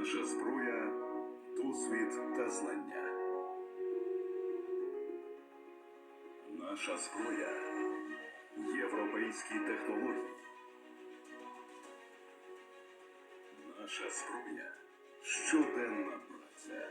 Наша зброя досвід та знання. Наша зброя європейські технології. Наша зброя щоденна праця.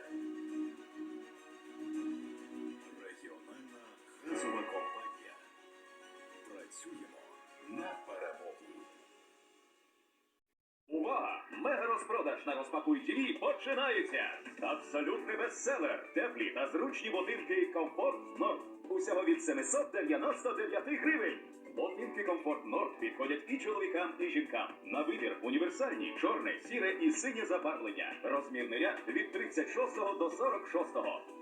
Увага! Мега розпродаж на розпакуй ТВ починається! Абсолютний бестселер! Теплі та зручні ботинки Comfort Nord. Усього від 799 гривень. Ботинки Comfort Nord підходять і чоловікам, і жінкам. На вибір універсальні, чорне, сіре і синє забарвлення. Розмірний ряд від 36 до 46.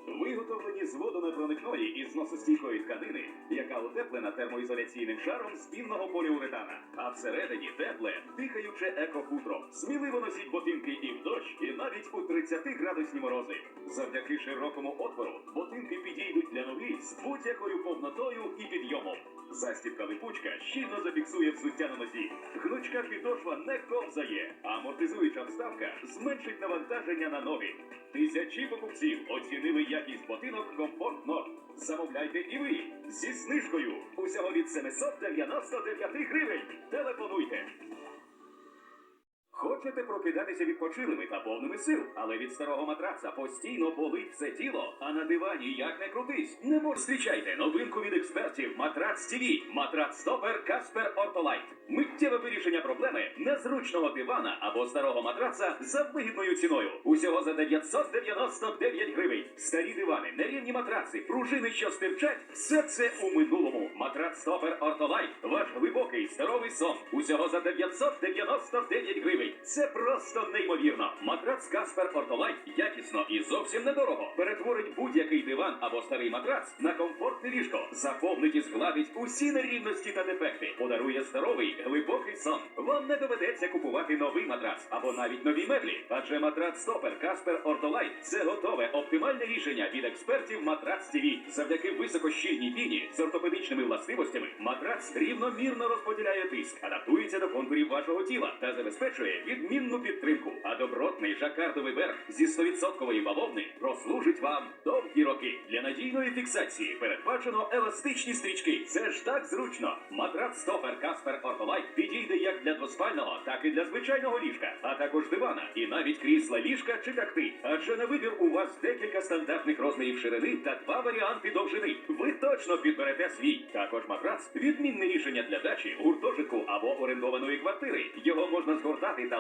Виготовлені з водонепроникної і зносостійкої тканини, яка утеплена термоізоляційним шаром з пінного поліуретана. А всередині тепле, дихаюче екохутро. Сміливо носіть ботинки і в дощ, і навіть у 30 градусні морози. Завдяки широкому отвору ботинки підійдуть для ноги з будь-якою повнотою і підйомом. Застібка липучка щільно зафіксує взуття на нозі. Гнучка підошва не ковзає, амортизуюча вставка зменшить навантаження на ноги. Тисячі покупців оцінили якість ботинок Комфорт Норд. Замовляйте і ви зі знижкою усього від 799 гривень. Телефонуйте. Хочете прокидатися відпочилими та повними сил, але від старого матраца постійно болить все тіло, а на дивані як не крутись. Не мож зустрічайте новинку від експертів Матрац ТВ. Матрац Стопер Каспер Ортолайт. Миттєве вирішення проблеми незручного дивана або старого матраца за вигідною ціною. Усього за 999 гривень. Старі дивани, нерівні матраци, пружини, що стирчать, все це у минулому. Матрац Стопер Ортолайт. Ваш глибокий здоровий сон. Усього за 999 гривень. Це просто неймовірно. Матрац Каспер Ортолайт якісно і зовсім недорого. Перетворить будь-який диван або старий матрац на комфортне ліжко. Заповнить і згладить усі нерівності та дефекти. Подарує здоровий, глибокий сон. Вам не доведеться купувати новий матрац або навіть нові меблі. Адже матрац Стопер Каспер Ортолайт це готове оптимальне рішення від експертів Матрац ТВ. Завдяки високощільній піні з ортопедичними властивостями матрац рівномірно розподіляє тиск, адаптується до контурів вашого тіла та забезпечує відмінну підтримку. А добротний жакардовий верх зі 100% бавовни прослужить вам довгі роки. Для надійної фіксації передбачено еластичні стрічки. Це ж так зручно. Матрац Стопер Каспер Ортолайт підійде як для двоспального, так і для звичайного ліжка, а також дивана і навіть крісла ліжка чи такти. Адже на вибір у вас декілька стандартних розмірів ширини та два варіанти довжини. Ви точно підберете свій. Також матрац відмінне рішення для дачі, гуртожитку або орендованої квартири. Його можна згортати та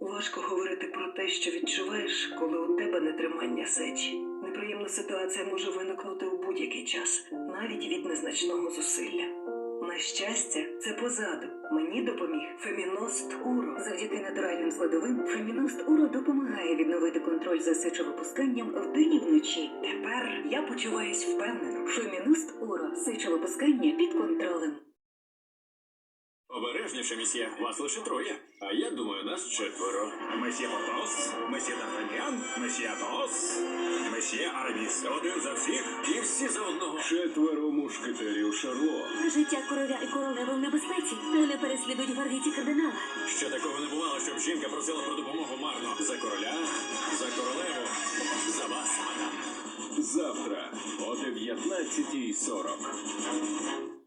Важко говорити про те, що відчуваєш, коли у тебе нетримання сечі. Неприємна ситуація може виникнути у будь-який час, навіть від незначного зусилля. На щастя, це позаду. Мені допоміг Феміност Уро. Завдяки натуральним складовим Феміност Уро допомагає відновити контроль за сечовипусканням вдень і вночі. Тепер я почуваюсь впевнено. Феміност Уро сечовипускання під контролем. Обережніше, місьє, вас лише троє. А я думаю, нас четверо. Месьє Портос, месьє Д'Артаньян, месьє Атос, месьє Араміс. Один за всіх. І всі за одного. Четверо мушкетерів Шарло. Життя короля і королеви в небезпеці. Мене переслідують гвардійці кардинала. Ще такого не бувало, щоб жінка просила про допомогу марно. За короля, за королеву, за вас, мадам. Завтра о 19.40.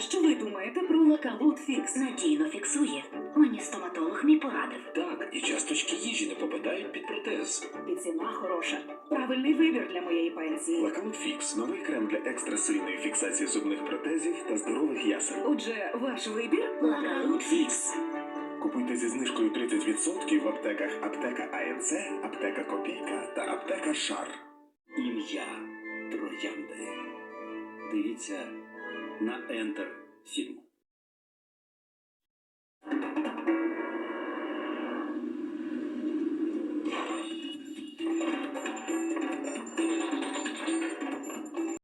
А що ви думаєте про лакалут фікс? Надійно фіксує. Мені стоматолог мій порадив. Так, і часточки їжі не попадають під протез. І ціна хороша. Правильний вибір для моєї пенсії. Лакалут Фікс новий крем для екстрасильної фіксації зубних протезів та здорових ясен. Отже, ваш вибір Лакалут фікс. Купуйте зі знижкою 30% в аптеках Аптека АНЦ, Аптека Копійка та Аптека Шар. Ім'я Троянди. Дивіться на Enter фільм.